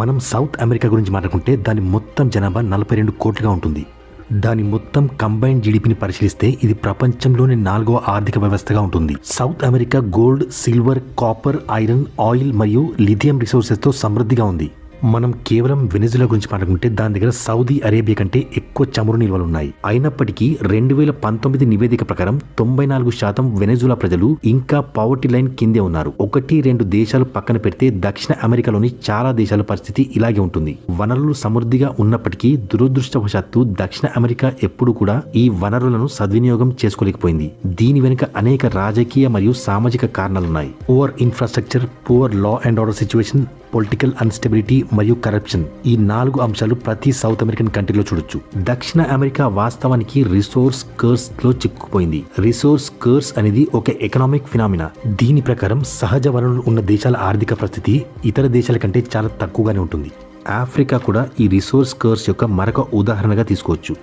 మనం south America గురించి మాట్లాడుకుంటే దాని మొత్తం జనాభా నలభై రెండు కోట్లుగా ఉంటుంది. దాని మొత్తం కంబైన్డ్ జీడిపిని పరిశీలిస్తే ఇది ప్రపంచంలోని నాలుగవ ఆర్థిక వ్యవస్థగా ఉంటుంది. South America gold silver copper iron oil మరియు లిథియం రిసోర్సెస్తో సమృద్ధిగా ఉంది. మనం కేవలం వెనిజులా గురించి మాట్లాడుకుంటే దాని దగ్గర సౌదీ అరేబియా కంటే ఎక్కువ చమురు నిల్వలు ఉన్నాయి. అయినప్పటికీ రెండు వేల పంతొమ్మిది నివేదిక ప్రకారం తొంభై నాలుగు శాతం వెనెజులా ప్రజలు ఇంకా పావర్టీ లైన్ కిందే ఉన్నారు. ఒకటి రెండు దేశాలు పక్కన పెడితే దక్షిణ అమెరికాలోని చాలా దేశాల పరిస్థితి ఇలాగే ఉంటుంది. వనరులు సమృద్ధిగా ఉన్నప్పటికీ దురదృష్టవశాత్తు దక్షిణ అమెరికా ఎప్పుడు కూడా ఈ వనరులను సద్వినియోగం చేసుకోలేకపోయింది. దీని వెనుక అనేక రాజకీయ మరియు సామాజిక కారణాలున్నాయి. Poor infrastructure poor law and order situation political instability మరియు కరప్షన్ ఈ నాలుగు అంశాలు ప్రతి సౌత్ అమెరికన్ కంట్రీలో చూడొచ్చు. దక్షిణ అమెరికా వాస్తవానికి రిసోర్స్ కర్స్లో చిక్కుపోయింది రిసోర్స్ కర్స్ అనేది ఒక ఎకనామిక్ ఫినామినా దీని ప్రకారం సహజ వనరులు ఉన్న దేశాల ఆర్థిక పరిస్థితి ఇతర దేశాల కంటే చాలా తక్కువగానే ఉంటుంది. ఆఫ్రికా కూడా ఈ రిసోర్స్ కర్స్ యొక్క మరొక ఉదాహరణగా తీసుకోవచ్చు.